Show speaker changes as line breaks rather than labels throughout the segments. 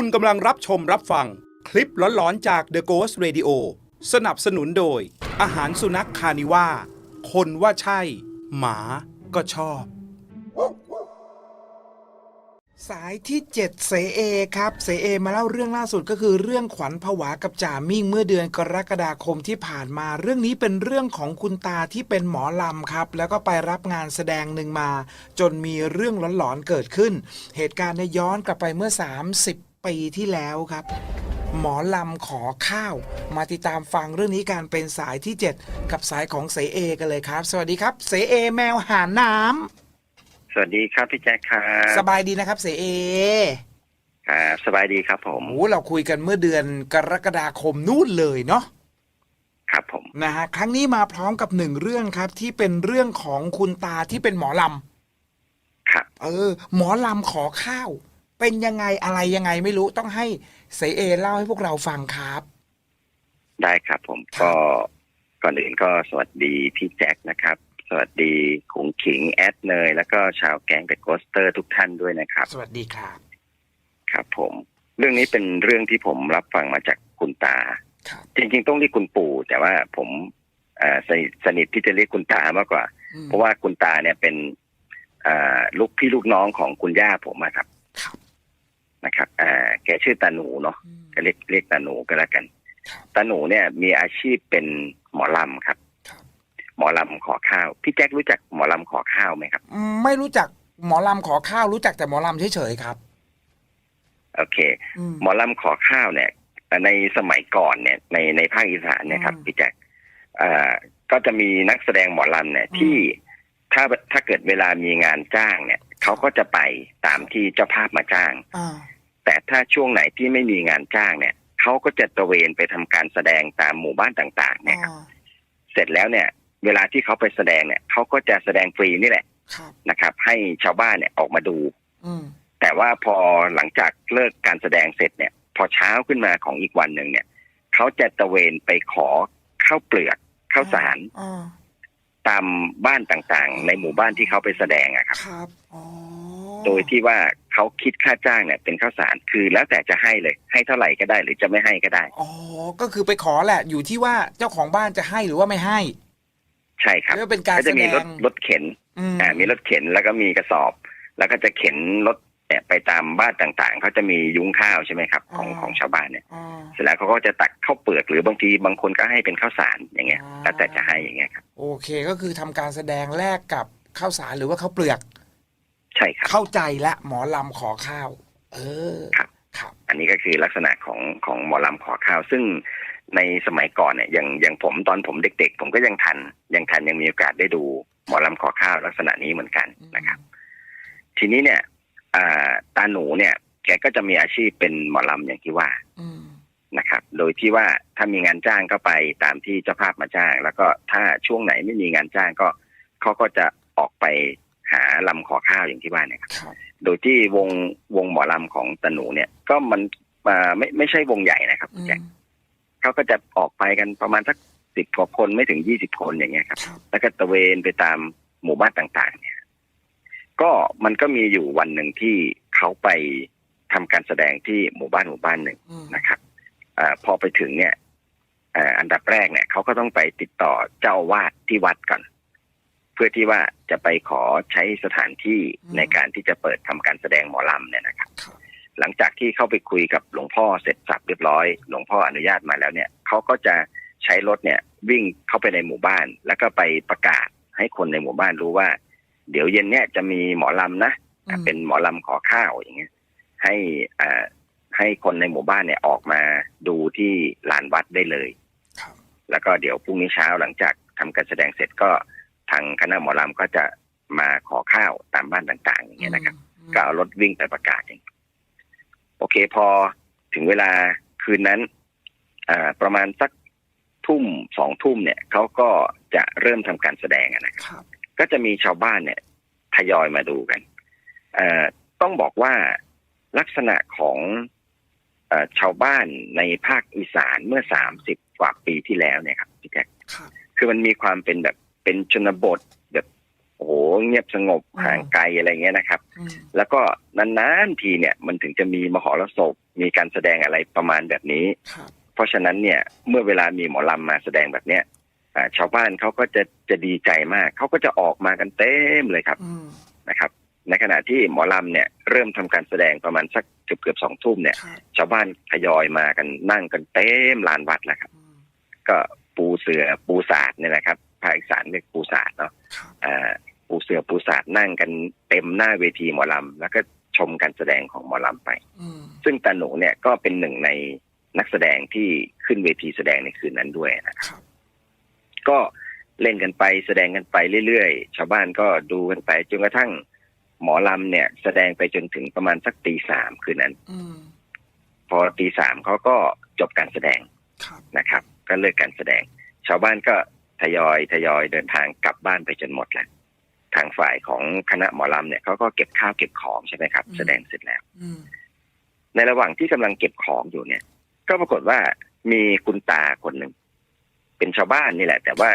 คุณกำลังรับชมรับฟัง คลิปหลอนๆจาก The Ghost Radio สนับสนุนโดย อาหารสุนัขคานิว่า คนว่าใช่ หมาก็ชอบ
สายที่ 7 เสเอครับ เสเอมาเล่าเรื่องล่าสุดก็คือเรื่องขวัญผวากับจ่ามิ่งเมื่อเดือนกรกฎาคมที่ผ่านมา เรื่องนี้เป็นเรื่องของคุณตาที่เป็นหมอลำครับ แล้วก็ไปรับงานแสดงหนึ่งมา จนมีเรื่องหลอนๆเกิดขึ้น เหตุการณ์เนี่ยย้อนกลับไปเมื่อ 30 ปีที่แล้วครับ หมอลำขอข้าว มาติดตามฟังเรื่องนี้การเป็นสายที่ 7 กับสายของเสเอกันเลยครับ สวัสดีครับ เสเอแมวหาน้ำ
สวัสดีครับพี่แจ็คครับ
สบายดีนะครับเสเอ
ครับสบายดีครับผม
โอ้เราคุยกันเมื่อเดือนกรกฎาคมนู่นเลยเนาะ
ครับผม
นะฮะครั้งนี้มาพร้อมกับหนึ่งเรื่องครับ ที่เป็นเรื่องของคุณตาที่เป็นหมอล
ครับำ
เออ หมอลำขอข้าว เป็นยังไงอะไรยังไงไม่รู้ต้องให้เสเอเล่าให้พวกเราฟังครับ
ได้ครับผม
ครับ
ก็ก่อนอื่นก็สวัสดีพี่แจ็คนะครับ สวัสดีขุงขิงแอดเนย แล้วก็ชาวแก๊งเดอะโกสเตอร์ทุกท่านด้วยนะครับ
สวัสดีครับ
ครับผม เรื่องนี้เป็นเรื่องที่ผมรับฟังมาจากคุณตา
ครับ
จริงๆ ต้องเรียกคุณปู่ แต่ว่าผมเอ่อสนิทสนิทที่จะเรียกคุณตามากกว่า
อืม
เพราะว่าคุณตาเนี่ยเป็นเอ่อลูกพี่ลูกน้องของคุณย่าผมอะครับ
ครับ
นะครับอ่าแกชื่อตาหนูเนาะ
อืม
ก็เรียกเรียกตาหนูก็แล้วกัน
ครับ
ตาหนูเนี่ยมีอาชีพเป็นหมอลำครับ
ครับ
หมอลำขอข้าว พี่แจ็ครู้จักหมอลำขอข้าวไหมครับ
อืมไม่รู้จักหมอลำขอข้าวรู้จักแต่หมอลำเฉยๆครับ
โอเค
อืม
หมอลำขอข้าวเนี่ยในสมัยก่อนเนี่ยในในภาคอีสานเนี่ยครับ
อืม
พี่แจ็คอ่าก็จะมีนักแสดงหมอลำเนี่ย
อืม
ที่ถ้าถ้าเกิดเวลามีงานจ้างเนี่ย เขาก็จะไปตามที่เจ้าภาพมาจ้าง
อ่า
แต่ถ้าช่วงไหนที่ไม่มีงานจ้างเนี่ยเขาก็จะตระเวนไปทำการแสดงตามหมู่บ้านต่างๆ เนี่ยครับ
อ่า
เสร็จแล้วเนี่ย เวลาที่เขาไปแสดงเนี่ยเขาก็จะแสดงฟรีนี่แหละ
ครับ
นะครับ ให้ชาวบ้านเนี่ยออกมาดู
อืม
แต่ว่าพอหลังจากเลิกการแสดงเสร็จเนี่ย พอเช้าขึ้นมาของอีกวันหนึ่งเนี่ยเขาจะตระเวนไปขอข้าวเปลือกข้าวสาร
อ่า
ตามบ้านต่างๆ ในหมู่บ้านที่เขาไปแสดงอะครับ
ครับอ๋อ
โดยที่ว่าเขาคิดค่าจ้างเนี่ยเป็นข้าวสารคือแล้วแต่จะให้เลย ให้เท่าไหร่ก็ได้หรือจะไม่ให้ก็ได้
อ๋อก็คือไปขอแหละ อยู่ที่ว่าเจ้าของบ้านจะให้หรือว่าไม่ให้
ใช่ครับ
เรียกว่าเป็นการ
ก็จะมีรถ
แสดง
รถเข็น
อืม
อ่ามีรถเข็นแล้วก็มีกระสอบ แล้วก็จะเข็นรถ เนี่ยไปตามบ้านต่างๆเขาจะมียุ้งข้าวใช่ไหมครับ ของของชาวบ้านเนี่ย
อ๋อ
เสร็จแล้วเขาก็จะตักข้าวเปลือกหรือบางทีบางคนก็ให้เป็นข้าวสารอย่างเงี้ย
อ่า
แล้วแต่จะให้อย่างเงี้ยครับ
โอเคก็คือทำการแสดงแลกกับข้าวสารหรือว่าข้าวเปลือก
ใช่ครับ
เข้าใจละหมอลำขอข้าว เออ
ครับ
ครับ
อันนี้ก็คือลักษณะของของหมอลำขอข้าว ซึ่งในสมัยก่อนเนี่ยอย่างอย่างผมตอนผมเด็ก ๆ ผมก็ยังทันยังทันยังมีโอกาสได้ดูหมอลำขอข้าวลักษณะนี้เหมือนกันนะครับ ทีนี้เนี่ยอ่า ตาหนูเนี่ย แกก็จะมีอาชีพเป็นหมอลำอย่างที่ว่า
อืม
นะครับ โดยที่ว่าถ้ามีงานจ้างก็ไปตามที่เจ้าภาพมาจ้าง แล้วก็ถ้าช่วงไหนไม่มีงานจ้างก็เขาก็จะออกไปหาลำขอข้าวอย่างที่ว่าเนี่ยครับ
ครับ
โดยที่วงวงหมอลำของตาหนูเนี่ย ก็มันอ่าไม่ไม่ใช่วงใหญ่นะครับ
อืม
แจ็คเขาก็จะออกไปกันประมาณสักสิบกว่าคนไม่ถึงยี่สิบคนอย่างเงี้ยครับ
ครับ
แล้วก็ตระเวนไปตามหมู่บ้านต่าง ๆ เนี่ย ก็มันก็มีอยู่วันหนึ่งที่เขาไปทำการแสดงที่หมู่บ้านหมู่บ้านหนึ่ง
อืม
นะครับอาพอไปถึงเนี่ยอ่าอันดับแรกเนี่ยเขาก็ต้องไปติดต่อเจ้าอาวาดที่วัดก่อน เพื่อที่ว่าจะไปขอใช้สถานที่ในการที่จะเปิดทำการแสดงหมอลำเนี่ยนะครับ
ครับ
หลังจากที่เข้าไปคุยกับหลวงพ่อเสร็จสับเรียบร้อย หลวงพ่ออนุญาตมาแล้วเนี่ยเขาก็จะใช้รถเนี่ยวิ่งเข้าไปในหมู่บ้าน แล้วก็ไปประกาศให้คนในหมู่บ้านรู้ว่า เดี๋ยวเย็นเนี่ยจะมีหมอลำนะ
อืม
เป็นหมอลำขอข้าวอย่างเงี้ย ให้อ่าให้คนในหมู่บ้านเนี่ยออกมาดูที่ลานวัดได้เลย
ครับ
แล้วก็เดี๋ยวพรุ่งนี้เช้าหลังจากทำการแสดงเสร็จก็ทางคณะหมอลำก็จะมาขอข้าวตามบ้านต่าง ๆ อย่างเงี้ยนะครับ
อืม
ก็เอารถวิ่งไปประกาศเองโอเคพอถึงเวลาคืนนั้นอ่าประมาณสักทุ่มสองทุ่มเนี่ยเขาก็จะเริ่มทำการแสดงอะนะครับ
ครับ
ก็จะมีชาวบ้านเนี่ยทยอยมาดูกันเอ่อต้องบอกว่าลักษณะของเออชาวบ้านในภาคอีสานเมื่อสามสิบกว่าปีที่แล้วเนี่ยครับพี่แจ๊ค
ครับ
คือมันมีความเป็นแบบเป็นชนบทแบบโอ้โหเงียบสงบ
อืม
ห่างไกลอะไรเงี้ยนะครับ
อืม
แล้วก็นานๆทีเนี่ยมันถึงจะมีมหรสพมีการแสดงอะไรประมาณแบบนี้
ครับ
เพราะฉะนั้นเนี่ยเมื่อเวลามีหมอลำมาแสดงแบบเนี้ยอ่า ชาวบ้านเขาก็จะจะดีใจมากเขาก็จะออกมากันเต็มเลยครับ
อืม
นะครับ ในขณะที่หมอลำเนี่ยเริ่มทำการแสดงประมาณสักเกือบเกือบสองทุ่มเนี่ย
ครับ
ชาวบ้านทยอยมากันนั่งกันเต็มลานวัดแล้วครับ
อืม
ก็ปูเสือปูศาสตร์เนี่ยนะครับภาคอีสานเรียกปูศาสตร์เนาะ
ครับ
อ่าปูเสือปูศาสตร์นั่งกันเต็มหน้าเวทีหมอลำแล้วก็ชมการแสดงของหมอลำไป
อืม
ซึ่งตาหนูเนี่ยก็เป็นหนึ่งในนักแสดงที่ขึ้นเวทีแสดงในคืนนั้นด้วยนะครับ
ครับ
ก็เล่นกันไป แสดงกันไปเรื่อยๆ ชาวบ้านก็ดูกันไปจนกระทั่งหมอลำเนี่ย แสดงไปจนถึงประมาณสักตีสามคืนนั้น
อืม
พอตีสามเขาก็จบการแสดง
ครับ
นะครับ ก็เลิกการแสดง ชาวบ้านก็ทยอยทยอยเดินทางกลับบ้านไปจนหมดแล้วทางฝ่ายของคณะหมอลำเนี่ยเขาก็เก็บข้าวเก็บของใช่ไหมครับ แสดงเสร็จแล้ว
อืม
ในระหว่างที่กำลังเก็บของอยู่เนี่ย ก็ปรากฏว่ามีคุณตาคนหนึ่ง เป็นชาวบ้านนี่แหละ แต่ว่า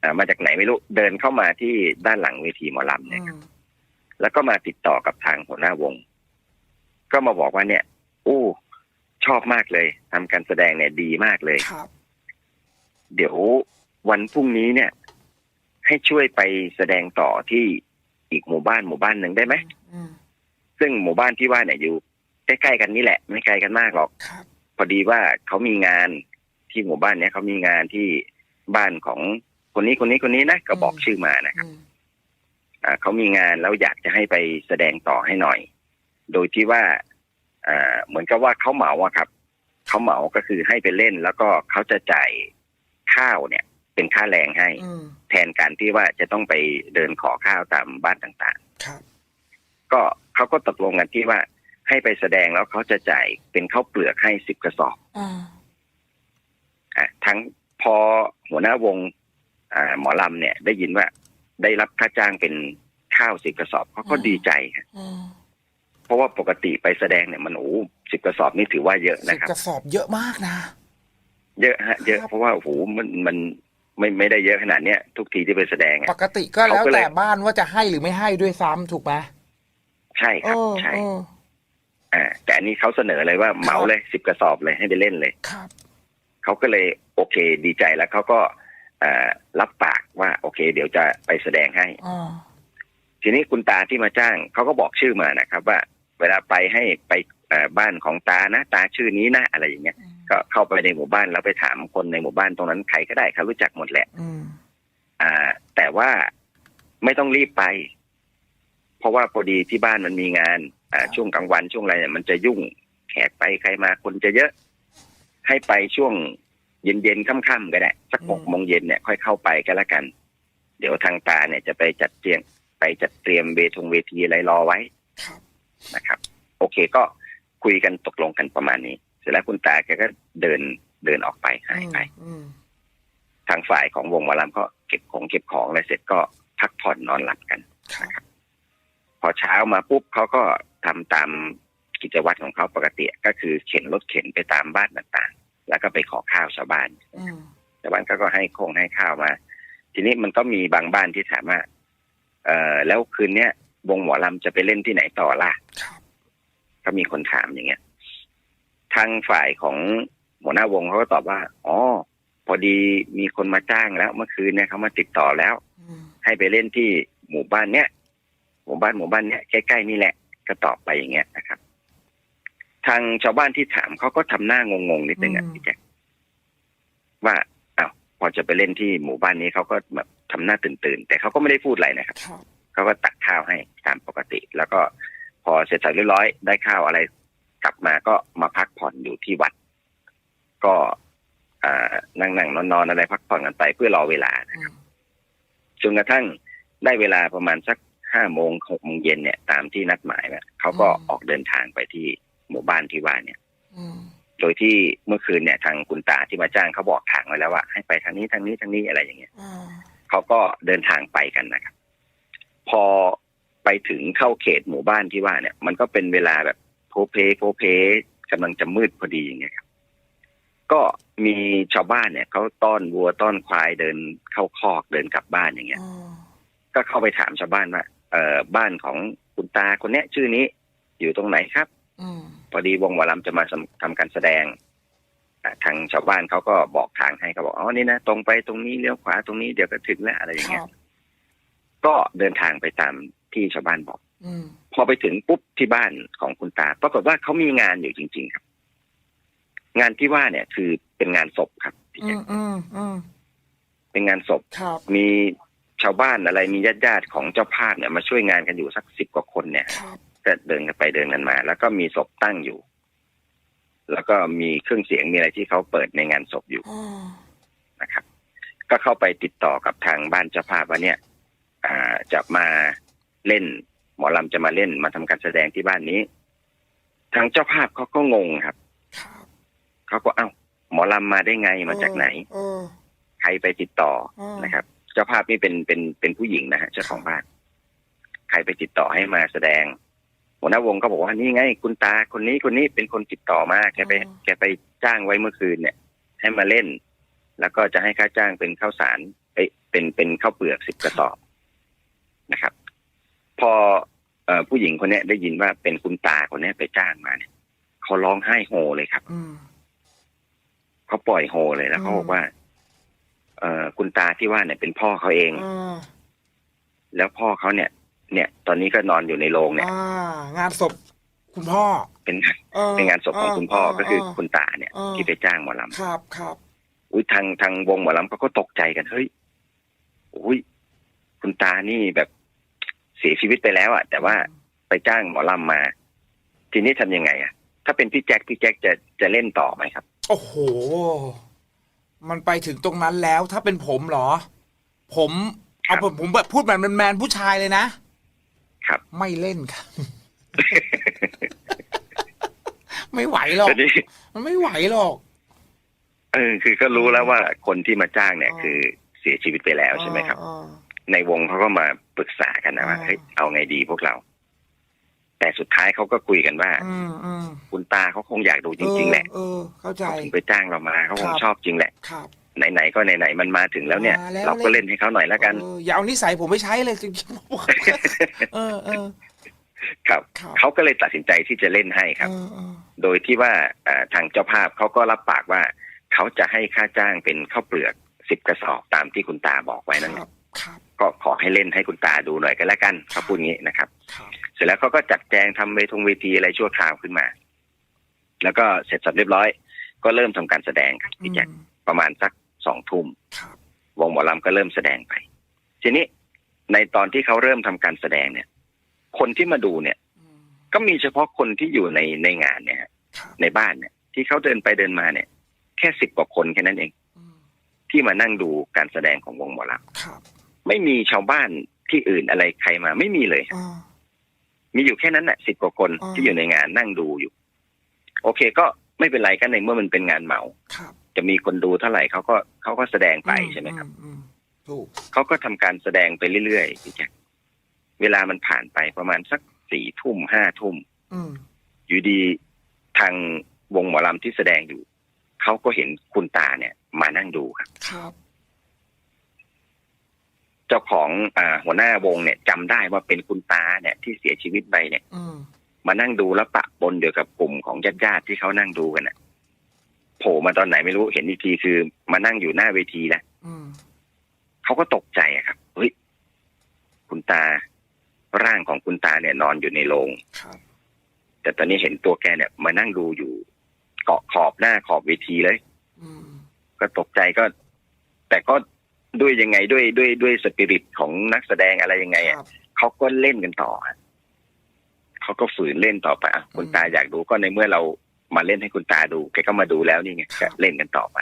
เอ่อมาจากไหนไม่รู้เดินเข้ามาที่ด้านหลังเวทีหมอลำ
อื
เนี่ย
ม
แล้วก็มาติดต่อกับทางหัวหน้าวง ก็มาบอกว่าเนี่ยอู้ชอบมากเลยทำการแสดงเนี่ยดีมากเลย
ครับ
เดี๋ยววันพรุ่งนี้เนี่ย ให้ช่วยไปแสดงต่อที่อีกหมู่บ้านหมู่บ้านหนึ่งได้ไหม
อืม
ซึ่งหมู่บ้านที่ว่าเนี่ยอยู่ใกล้ๆกันนี่แหละ ไม่ไกลกันมากหรอก
ครับ
พอดีว่าเขามีงาน ที่หมู่บ้านเนี้ยเขามีงานที่บ้านของคนนี้คนนี้คนนี้นะก็บอกชื่อมานะครับ
อืม
อ่าเขามีงานแล้วอยากจะให้ไปแสดงต่อให้หน่อย โดยที่ว่าอ่าเหมือนกับว่าเขาเหมาอะครับเขาเหมาก็คือให้ไปเล่น แล้วก็เขาจะจ่ายข้าวเนี่ย เป็นค่าแรงให้
อืม
แทนการที่ว่าจะต้องไปเดินขอข้าวตามบ้านต่าง
ครับ
ๆก็เขาก็ตกลงกันที่ว่าให้ไปแสดงแล้วเขาจะจ่ายเป็นข้าวเปลือกให้สิบกระสอบ
อ่า
อะ ทั้งพอหัวหน้าวงอ่าหมอลำเนี่ย ได้ยินว่าได้รับค่าจ้างเป็นข้าวสิบกระสอบเขาก็ดีใจครับ
อืม
เพราะว่าปกติไปแสดงเนี่ยมันโอ้สิบกระสอบนี่ถือว่าเยอะ
สิ
นะ
บ
ครับ
กระสอบเยอะมากนะ
เยอะฮะ เยอะ
ครับ
เพราะว่าโอ้โหมันมันไม่ไม่ได้เยอะขนาดเนี้ยทุกทีที่ไปแสดง
ป
อะ
กติก็แล้ว
เขาก็เลย
แต่บ้านว่าจะให้หรือไม่ให้ด้วยซ้ำถูกไหม
ใช่ครับ
เออ
ใช่
เออ
อ่าแต่อันนี้เขาเสนอเลยว่าเหมาเลยสิบกระสอบเลยให้ไปเล่นเลย
ครับ
เขาก็เลยโอเคดีใจแล้วเขาก็อ่ารับปากว่า โอเค เดี๋ยวจะไปแสดงให้
อ่า
ทีนี้คุณตาที่มาจ้างเขาก็บอกชื่อมานะครับ ว่า เวลาไปให้ไปเอ่อบ้านของตานะ ตาชื่อนี้นะอะไรอย่างเงี้ยก็เข้าไปในหมู่บ้านแล้วไปถามคนในหมู่บ้านตรงนั้นใครก็ได้เขารู้จักหมดแหละ
อืม
อ่า แต่ว่าไม่ต้องรีบไป เพราะว่าพอดีที่บ้านมันมีงาน อ่า ช่วงกลางวันช่วงอะไรเนี่ยมันจะยุ่งแขกไปใครมาคนจะเยอะ ให้ไปช่วงเย็นๆค่ำๆก็ได้สักหกโมงเย็นเนี่ยค่อยเข้าไปก็แล้วกัน เดี๋ยวทางตาเนี่ยจะไปจัดเตรียมไปจัดเตรียมเวทงเวทีอะไรรอไว้
ครับ
นะครับ โอเคก็คุยกันตกลงกันประมาณนี้ เสร็จแล้วคุณตาแกก็เดินเดินออกไปหายไป
อืม
ทางฝ่ายของวงหมอลำก็เก็บของเก็บของอะไรเสร็จก็พักผ่อนนอนหลับกัน
ครับ
พอเช้ามาปุ๊บเขาก็ทำตาม กิจวัตรของเขาปกติ ก็คือเข็นรถเข็นไปตามบ้านต่างๆ แล้วก็ไปขอข้าวชาวบ้าน
อืม
ชาวบ้านเขาก็ให้คงให้ข้าวมา ทีนี้มันก็มีบางบ้านที่ถามว่าเออแล้วคืนเนี้ยวงหมอลำจะไปเล่นที่ไหนต่อล่ะ
ครับ
ก็มีคนถามอย่างเงี้ยทางฝ่ายของหัวหน้าวงเขาก็ตอบว่า อ๋อ พอดีมีคนมาจ้างแล้ว เมื่อคืนเนี่ยเขามาติดต่อแล้ว
อืม
ให้ไปเล่นที่หมู่บ้านเนี้ยหมู่บ้านหมู่บ้านเนี้ยใกล้ๆนี่แหละ ก็ตอบไปอย่างเงี้ยนะครับ ทางชาวบ้านที่ถามเขาก็ทำหน้างงๆนิดนึงอะพี่แจ๊คว่าอ้าวพอจะไปเล่นที่หมู่บ้านนี้เขาก็แบบทำหน้าตื่นๆแต่เขาก็ไม่ได้พูดอะไรนะครับ
ครับ
เขาก็ตักข้าวให้ตามปกติ แล้วก็พอเสร็จสับเรียบร้อยได้ข้าวอะไร กลับมาก็มาพักผ่อนอยู่ที่วัด ก็อ่านั่งนั่งนอนนอนๆอะไรพักผ่อนกันไปเพื่อรอเวลา
อืม
จนกระทั่งได้เวลาประมาณสักห้าโมงหกโมงเย็นเนี่ย ตามที่นัดหมายเนี่ยเขาก็ออกเดินทางไปที่ หมู่บ้านที่ว่าเนี่ย
อืม
โดยที่เมื่อคืนเนี่ย ทางคุณตาที่มาจ้างเขาบอกทางไว้แล้วว่าให้ไปทางนี้ทางนี้ทางนี้อะไรอย่างเงี้ย
อ่า
เขาก็เดินทางไปกันนะครับพอไปถึงเข้าเขตหมู่บ้านที่ว่าเนี่ย มันก็เป็นเวลาแบบโพเพโพเพกำลังจะมืดพอดีอย่างเงี้ยครับก็มีชาวบ้านเนี่ยเขาต้อนวัวต้อนควายเดินเข้าคอกเดินกลับบ้านอย่างเงี้ย
อ่า
ก็เข้าไปถามชาวบ้านว่าเอ่อบ้านของคุณตาคนเนี้ย ชื่อนี้อยู่ตรงไหนครับ
อืม
พอ ดีวงหมอลำจะมาทำทำการแสดงอะทางชาวบ้านเขาก็บอกทางให้เขาบอกอ๋อนี่นะตรงไปตรงนี้เลี้ยวขวาตรงนี้เดี๋ยวก็ถึงแล้วอะไรอย่าง
ค
เงี้
รั
ย
บ
ก็เดินทางไปตามที่ชาวบ้านบอก
อืม
พอไปถึงปุ๊บที่บ้านของคุณตา ปรากฏว่าเขามีงานอยู่จริง ๆ ครับ งานที่ว่าเนี่ย คือเป็นงานศพครับพี่
อื
แจ๊ค
มอืมอืม
เป็นงานศพ
ครับ
มีชาวบ้านอะไรมีญาติญาติๆของเจ้าภาพเนี่ยมาช่วยงานกันอยู่สักสิบกว่าคนเนี่ย
ครับ
ก็เดินกันไปเดินกันมา แล้วก็มีศพตั้งอยู่ แล้วก็มีเครื่องเสียงมีอะไรที่เขาเปิดในงานศพอยู่
อ๋อ
นะครับ ก็เข้าไปติดต่อกับทางบ้านเจ้าภาพว่าเนี่ย อ่าจะมาเล่น หมอลำจะมาเล่นมาทำการแสดงที่บ้านนี้ ทางเจ้าภาพเขาก็งงครับ
ครับ
เขาก็เอ้า หมอลำมาได้ไงมาจากไหน
เออ
ใครไปติดต่อ
เออ
นะครับ เจ้าภาพนี่เป็นเป็นเป็นผู้หญิงนะฮะเจ้าของบ้านใครไปติดต่อให้มาแสดง หัวหน้าวงก็บอกว่านี่ไง คุณตาคนนี้คนนี้เป็นคนติดต่อมาแกไปแกไปจ้างไว้เมื่อคืนเนี่ย ให้มาเล่น แล้วก็จะให้ค่าจ้างเป็นข้าวสารเอ้ยเป็นเป็นข้าวเปลือกสิบกระสอบนะครับ พอเอ่อผู้หญิงคนเนี้ยได้ยินว่าเป็นคุณตาคนเนี้ยไปจ้างมาเนี่ยเขาร้องไห้โฮเลยครับ
อืม
เขาปล่อยโฮเลยแล้วเขา
อืม
บอกว่า เอ่อคุณตาที่ว่าเนี่ยเป็นพ่อเขาเอง
เออ
แล้วพ่อเขาเนี่ย เนี่ย ตอนนี้ก็นอนอยู่ในโรงเนี่ย
อ่างานศพคุณพ่อ
เป็น
ออ
เป็นงานศพของคุณพ่อก็คือคุณตาเนี่ย
เออ
ที่ไปจ้างหมอล
ครับครับำ
อุ้ยทางทางวงหมอลำเขาก็ตกใจกันเฮ้ยอุ้ยคุณตานี่แบบเสียชีวิตไปแล้วอะแต่ว่าไปจ้างหมอลำมา ทีนี้ทำยังไงอะถ้าเป็นพี่แจ็คพี่แจ็คจะจะเล่นต่อไหมครับ
โอ้โห มันไปถึงตรงนั้นแล้วถ้าเป็นผมเหรอ ผม
ครั
เอา
บ
ผมผมแบบพูดแบบแมนๆผู้ชายเลยนะ
ครับ
ไม่เล่นครับ ไม่ไหวหรอก
ทีนี้
มันไม่ไหวหรอก
เออ คือก็รู้แล้วว่าคนที่มาจ้างเนี่ย
อ๋อ
คือเสียชีวิตไปแล้วใช่ไหมครับ
อ่า
ในวงเขาก็มาปรึกษากันนะว่า
อ่า
เฮ้ยเอาไงดีพวกเรา แต่สุดท้ายเขาก็คุยกันว่า
อืมอืม
คุณตาเขาคงอยากดูจริงๆแหละ
เออเข้าใจ
เขาถึงไปจ้างเรามาเขาคง
ครับ
ชอบจริงแหละ
ครับ
ไหนๆก็ไหนๆมันมาถึงแล้วเนี่ย
มาแล้ว
เราก็เล่นให้เขาหน่อยแล้วกัน
เอออย่าเอานิสัยผมไปใช้เลยจริงๆเออเออ
ครับ
ครับ
เขาก็เลยตัดสินใจที่จะเล่นให้ครับ
เออเออ
โดยที่ว่าเอ่อทางเจ้าภาพเขาก็รับปากว่า เขาจะให้ค่าจ้างเป็นข้าวเปลือกสิบกระสอบตามที่คุณตาบอกไว้นั่นแห
ครั
ละ
บครับ
ก็ขอให้เล่นให้คุณตาดูหน่อยก็แล้วกันเขาพูดงี้นะครับ
ครับ
เสร็จแล้วเขาก็จัดแจงทำเวทงเวทีอะไรชั่วคราวขึ้นมา แล้วก็เสร็จสับเรียบร้อย ก็เริ่มทำการแสดงครับพี่แจ็ค
อืม
ประมาณสัก สองทุ่ม
ครับ
วงหมอลำก็เริ่มแสดงไป ทีนี้ในตอนที่เขาเริ่มทำการแสดงเนี่ย คนที่มาดูเนี่ย
อืม
ก็มีเฉพาะคนที่อยู่ในในงานเนี่ยฮะ
ครับ
ในบ้านเนี่ย ที่เขาเดินไปเดินมาเนี่ย แค่สิบกว่าคนแค่นั้นเอง
อืม
ที่มานั่งดูการแสดงของวงหมอล
ครับำ
ไม่มีชาวบ้านที่อื่นอะไรใครมาไม่มีเลย
อ่า
มีอยู่แค่นั้นแหละสิบกว่าคน
อ๋อ
ที่อยู่ในงานนั่งดูอยู่ โอเค ก็ไม่เป็นไรกันในเมื่อมันเป็นงานเหมา
ครับ
จะมีคนดูเท่าไหร่เขาก็เขาก็แสดงไปใช่ไหมครับ
อือืมถูก
เขาก็ทำการแสดงไปเรื่อยๆพี่แจ๊คเวลามันผ่านไปประมาณสักสี่ทุ่มห้าทุ่ม
อืม
อยู่ดีทางวงหมอลำที่แสดงอยู่เขาก็เห็นคุณตาเนี่ย มานั่งดูครับ
ครับ
เจ้าของอ่าหัวหน้าวงเนี่ยจำได้ว่าเป็นคุณตาเนี่ย ที่เสียชีวิตไปเนี่ย
อืม
มานั่งดูแล้วปะปนเดียวกับกลุ่มของญาติญาติๆที่เขานั่งดูกันน่ะ โผล่มาตอนไหนไม่รู้เห็นอีกทีคือมานั่งอยู่หน้าเวทีแล้ว
อืม
เขาก็ตกใจอะครับเฮ้ยคุณตาร่างของคุณตาเนี่ย นอนอยู่ในโรง
ครับ
แต่ตอนนี้เห็นตัวแกเนี่ย มานั่งดูอยู่เกาะขอบหน้าขอบเวทีเลย
อืม
ก็ตกใจก็ แต่ก็ด้วยยังไงด้วยด้วยด้วยสปิริตของนักแสดงอะไรยังไง
ค
อะ
รับ
เขาก็เล่นกันต่อฮะเขาก็ฝืนเล่นต่อไปอะคุณ
อืม
ตาอยากดูก็ในเมื่อเรา มาเล่นให้คุณตาดูแกก็มาดูแล้วนี่ไง
ครั
ก็
บ
เล่นกันต่อไป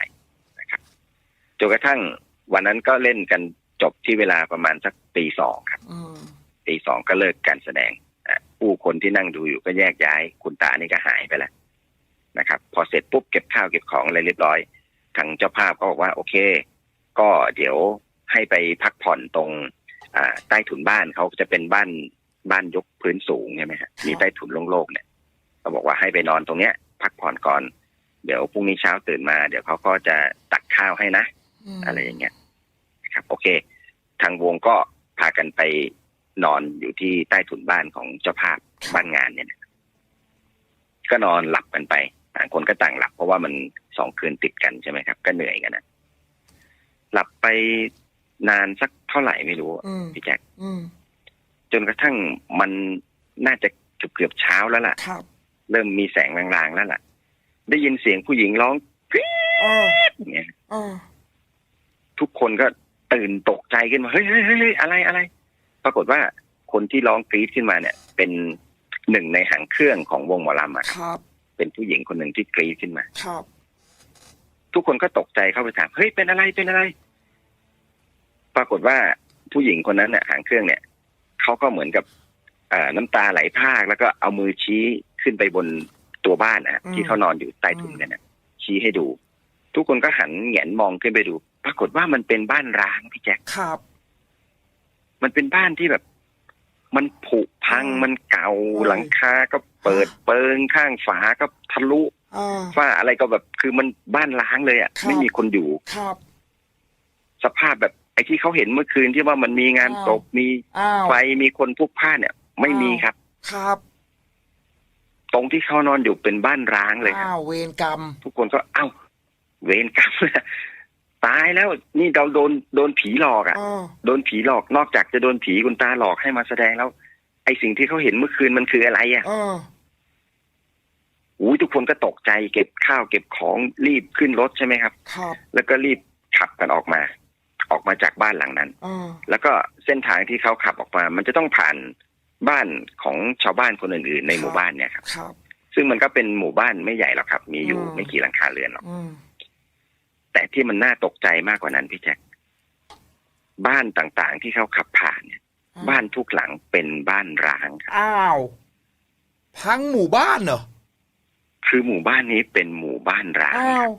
นะครับจนกระทั่งวันนั้นก็เล่นกันจบที่เวลาประมาณสักตีสองครับ
อืม
ตีสองก็เลิกการแสดงอะผู้คนที่นั่งดูอยู่ก็แยกย้าย คุณตานี่ก็หายไปแล้วนะครับ พอเสร็จปุ๊บเก็บข้าวเก็บของอะไรเรียบร้อย ทางเจ้าภาพก็บอกว่า โอเค ก็เดี๋ยวให้ไปพักผ่อนตรงอ่าใต้ถุนบ้านเขาจะเป็นบ้านบ้านยกพื้นสูงใช่ไหมฮะมีใต้ถุนโล่งๆเนี่ยก็บอกว่าให้ไปนอนตรงเนี้ย พักผ่อนก่อน เดี๋ยวพรุ่งนี้เช้าตื่นมา เดี๋ยวเขาก็จะตักข้าวให้นะ
ม
อะไรอย่างเงี้ยนะครับ โอเค ทางวงก็พากันไปนอนอยู่ที่ใต้ถุนบ้านของเจ้าภาพบ้านงานเนี่ยนะก็นอนหลับกันไปต่างคนก็ต่างหลับ เพราะว่ามันสองคืนติดกันใช่ไหมครับ ก็เหนื่อยกันนะหลับไปนานสักเท่าไหร่ไม่รู้
อืม
พี่แจ็ค
อืม
จนกระทั่งมันน่าจะเกือบเกือบๆเช้าแล้วล่ะ
ครับ
เริ่มมีแสงลางๆแล้วล่ะ ได้ยินเสียงผู้หญิงร้องกรี๊
อ๋อ
ดอย่างเงี้ย
อ๋อ
ทุกคนก็ตื่นตกใจขึ้นมาเฮ้ยเฮ้ยเฮ้ยเฮ้ยอะไรอะไร ปรากฏว่าคนที่ร้องกรี๊ดขึ้นมาเนี่ย เป็นหนึ่งในหางเครื่องของวงหมอลำอะครับ
ครับ
เป็นผู้หญิงคนหนึ่งที่กรี๊ดขึ้นมา
ครับ
ทุกคนก็ตกใจเข้าไปถามเฮ้ยเป็นอะไรเป็นอะไร ปรากฏว่าผู้หญิงคนนั้นเนี่ยหางเครื่องเนี่ยเขาก็เหมือนกับเอ่อน้ำตาไหลพรากแล้วก็เอามือชี้ ขึ้นไปบนตัวบ้านนะฮะที่เขานอนอยู่ใต้ถุนกันนะชี้ให้ดู ทุกคนก็หันแหงนมองขึ้นไปดู ปรากฏว่ามันเป็นบ้านร้างพี่แจ็ค
ครับ
มันเป็นบ้านที่แบบ มันผุพัง
อืม
มันเก่า
โอ้ย
หลังคาก็เปิดเปิงข้างฝาก็ทะลุ
อ่า
ฝ้าอะไรก็แบบคือมันบ้านร้างเลยอะ
ครับ
ไม่มีคนอยู่
ครับ
สภาพแบบไอ้ที่เขาเห็นเมื่อคืนที่ว่ามันมีงาน
อ้าว
ศพมี
อ้าว
ไฟมีคนพลุกพล่านเนี่ย ไม่มี
อ้าว
ครับ
ครับ
ตรงที่เขานอนอยู่เป็นบ้านร้างเลยครับ
อ้าวเวรกรรม
ทุกคนก็เอ้า เวรกรรมตายแล้วนี่เราโดนโดนผีหลอกอะ
อ๋อ
โดนผีหลอกนอกจากจะโดนผีคุณตาหลอกให้มาแสดงแล้ว ไอ้สิ่งที่เขาเห็นเมื่อคืนมันคืออะไรอะ
อ๋อ
อุ้ยทุกคนก็ตกใจเก็บข้าวเก็บของรีบขึ้นรถใช่ไหมครับ
ครับ
แล้วก็รีบขับกันออกมา ออกมาจากบ้านหลังนั้น
อ๋อ
แล้วก็เส้นทางที่เขาขับออกมา มันจะต้องผ่าน บ้านของชาวบ้านคนอื่นๆ ในหมู่บ้านเนี่ยครับ
ครับ
ซึ่งมันก็เป็นหมู่บ้านไม่ใหญ่หรอกครับ มีอยู่
อืม
ไม่กี่หลังคาเรือนหรอก
อืม
แต่ที่มันน่าตกใจมากกว่านั้นพี่แจ็คบ้านต่างๆ ที่เขาขับผ่านเนี่ยบ้านทุกหลังเป็นบ้านร้างครับ
อ้าวทั้งหมู่บ้านเหรอ
คือหมู่บ้านนี้เป็นหมู่บ้านร้าง
อ้าว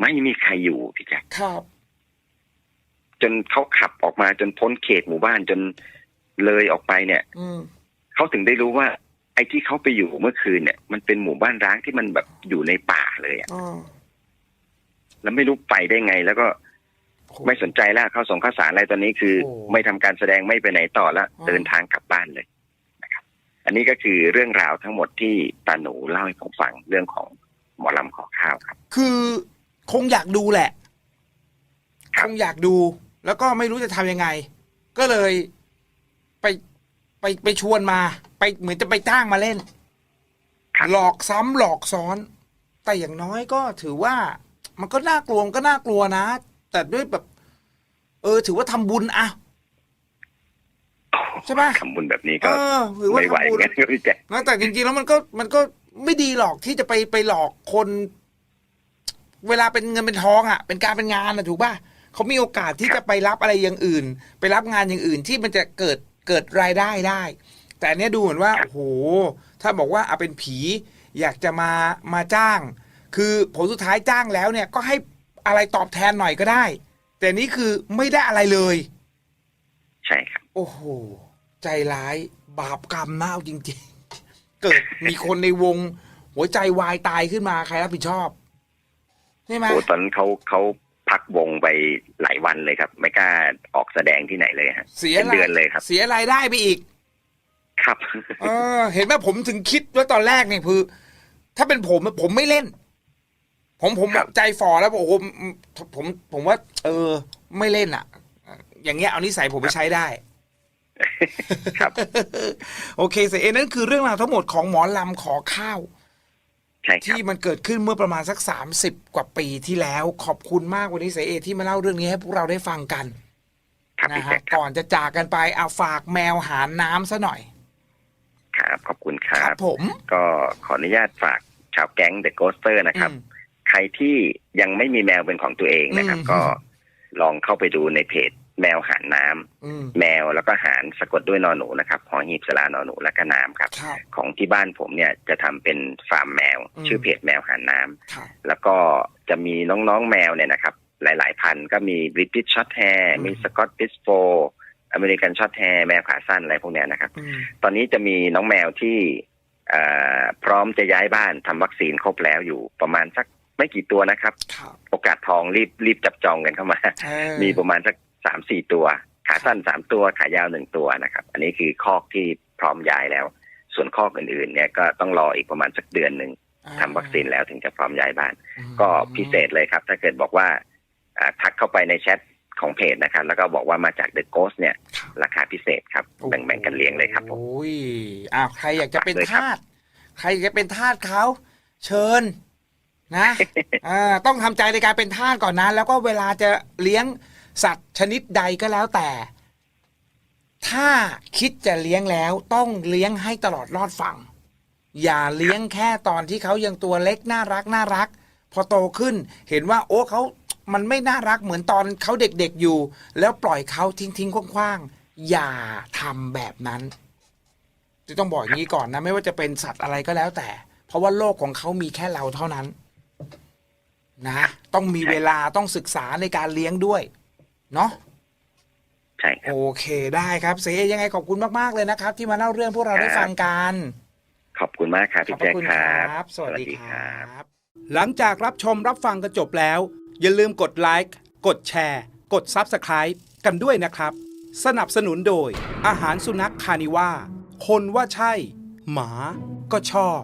ไม่มีใครอยู่พี่แจ็ค
ครับ
จนเขาขับออกมาจนพ้นเขตหมู่บ้านจน เลยออกไปเนี่ย
อืม
เขาถึงได้รู้ว่า ไอ้ที่เขาไปอยู่เมื่อคืนเนี่ย มันเป็นหมู่บ้านร้างที่มันแบบอยู่ในป่าเลยอะ
อ๋อ
แล้วไม่รู้ไปได้ไง แล้วก็ไม่สนใจแล้วเข้าส่งข้าวสารอะไรตอนนี้คือ
โอ้
ไม่ทำการแสดงไม่ไปไหนต่อแล้ว
อ๋อ
เดินทางกลับบ้านเลยนะครับ อันนี้ก็คือเรื่องราวทั้งหมดที่ตาหนูเล่าให้ผมฟังเรื่องของหมอลำขอข้าวครับ
คือคงอยากดูแหละ
ครั
ค
บ
งอยากดู แล้วก็ไม่รู้จะทำยังไง ก็เลยไป ไปไปชวนมา ไปเหมือนจะไปจ้างมาเล่น
ครับ
หลอกซ้ำหลอกซ้อน แต่อย่างน้อยก็ถือว่า มันก็น่ากลัวมันก็น่ากลัวนะ แต่ด้วยแบบ เออ ถือว่าทำบุญอะใช่ปะ
ทำบุญแบบนี้
เอ
ก็
อถือว่า
ไม่ไหว
ทำบุญ
งั้นก็พี่แจ๊ค
นะแต่จริงๆแล้วมันก็มันก็ไม่ดีหรอกที่จะไปไปหลอกคน เวลาเป็นเงินเป็นทองอะ เป็นการเป็นงานนะถูกป่ะเขามีโอกาสที่จะไปรับอะไรอย่างอื่น ไปรับงานอย่างอื่นที่มันจะเกิด เกิดรายได้ได้ แต่อันเนี้ยดูเหมือนว่าโอ้โหถ้าบอกว่าเอาเป็นผีอยากจะมามาจ้าง คือผลสุดท้ายจ้างแล้วเนี่ยก็ให้อะไรตอบแทนหน่อยก็ได้ แต่นี่คือไม่ได้อะไรเลย
ใช่ครับ
โอ้โห ใจร้ายบาปกรรมน่าเอาจริงๆ เกิดมีคนในวง หัวใจวายตายขึ้นมาใครรับผิดชอบใช่ไหม
โอ้ตอนนั้นเขาเขา พักวงไปหลายวันเลยครับ ไม่กล้าออกแสดงที่ไหนเลยฮะ
เสีย
เป็น
รา
เดือนเลยครับ
เสียรายได้ไปอีก
ครับ
เออ เห็นไหมผมถึงคิดว่าตอนแรกเนี่ยคือ ถ้าเป็นผมอะผมไม่เล่น ผมผม
ครับ
ใจฝ่อแล้วบอกโอ้โหผมผมว่า เออ ไม่เล่นอะ อย่างเงี้ยเอานิสัยผมไปใช้ได้
ครับ
โอเคเสยเอนั่นคือเรื่องราวทั้งหมดของหมอลำขอข้าว
ใช่ครับ
ที่มันเกิดขึ้นเมื่อประมาณสัก 30 กว่าปีที่แล้ว ขอบคุณมากวันนี้เสยเอที่มาเล่าเรื่องนี้ให้พวกเราได้ฟังกัน
ครับ
นะ
พี่
ฮะ
แจ๊คครับ
ก่อนจะจากกันไปเอาฝากแมวหาน้ำซะหน่อย
ครับขอบคุณค
ค
รั
รับ บผม
ก็ขออนุญาตฝากชาวแก๊งเดอะโกสเตอร์นะครับ
อืม
ใครที่ยังไม่มีแมวเป็นของตัวเองนะครับ
อืม
ก็ลองเข้าไปดูในเพจ แมวหารน้ำ
อืม
แมวแล้วก็หารสะกดด้วยนอนหนูนะครับหอหีบสลานอนหนูและก็น้ำครับ
ครับ
ของที่บ้านผมเนี่ยจะทำเป็นฟาร์มแมว
อืม
ชื่อเพจแมวหารน้ำ
ครับ
แล้วก็จะมีน้องๆแมวเนี่ยนะครับ หลายๆพันธุ์ก็มีบริติชช็อตแฮร์
อืม
มีสกอตติสโฟอเมริกันช็อตแฮร์แมวขาสั้นอะไรพวกเนี้ยนะครับ
อืม
ตอนนี้จะมีน้องแมวที่เอ่อพร้อมจะย้ายบ้านทำวัคซีนครบแล้วอยู่ประมาณสักไม่กี่ตัวนะครับ
ครับ
โอกาสทองรีบรีบจับจองกันเข้ามา
เออ
มีประมาณสัก สามสี่ตัว ขาสั้นสามตัวขายาวหนึ่งตัวนะครับ อันนี้คือคอกที่พร้อมย้ายแล้ว ส่วนคอกอื่นๆ เนี่ยก็ต้องรออีกประมาณสักเดือนหนึ่งทำวัคซีนแล้วถึงจะพร้อมย้ายบ้าน
อืม
ก็พิเศษเลยครับ ถ้าเกิดบอกว่าอ่าทักเข้าไปในแชทของเพจนะครับ แล้วก็บอกว่ามาจาก The Ghost เนี่ย
ครับ
ราคาพิเศษครับ แบ่งๆกันเลี้ยงเลยครับผม
โอ้ยอ้าวใครอยากจะเป็น
ฝากด้วยครับ
ทาสใครอยากจะเป็นทาสเขาเชิญนะอ่าต้องทำใจในการเป็นทาสก่อนนะ แล้วก็เวลาจะเลี้ยง สัตว์ชนิดใดก็แล้วแต่ ถ้าคิดจะเลี้ยงแล้วต้องเลี้ยงให้ตลอดรอดฝั่ง อย่าเลี้ยงแค่ตอนที่เขายังตัวเล็กน่ารักน่ารัก พอโตขึ้นเห็นว่าโอ้เขามันไม่น่ารักเหมือนตอนเขาเด็กๆอยู่ แล้วปล่อยเขาทิ้งทิ้งๆคว้างๆอย่าทำแบบนั้นจะต้องบอกอย่างนี้ก่อนนะ ไม่ว่าจะเป็นสัตว์อะไรก็แล้วแต่ เพราะว่าโลกของเขามีแค่เราเท่านั้น นะ ต้องมีเวลาต้องศึกษาในการเลี้ยงด้วย เนาะ
ใช่ครั
โอบเคได้ครับเซยังไงขอบคุณมากๆเลยนะครับ ที่มาเล่าเรื่องพวกเราได้ฟังกัน
ขอบคุณมากครับ
ข
พี่
อบพ
แจ๊
ระ
ค
คุณ
ค
ค
รั
รับบสวัสดีครับ
หลังจากรับชมรับฟังกันจบแล้ว อย่าลืมกดไลค์กดแชร์ กด Subscribe กันด้วยนะครับ สนับสนุนโดย อาหารสุนัขคานิว่าคนว่าใช่ หมาก็ชอบ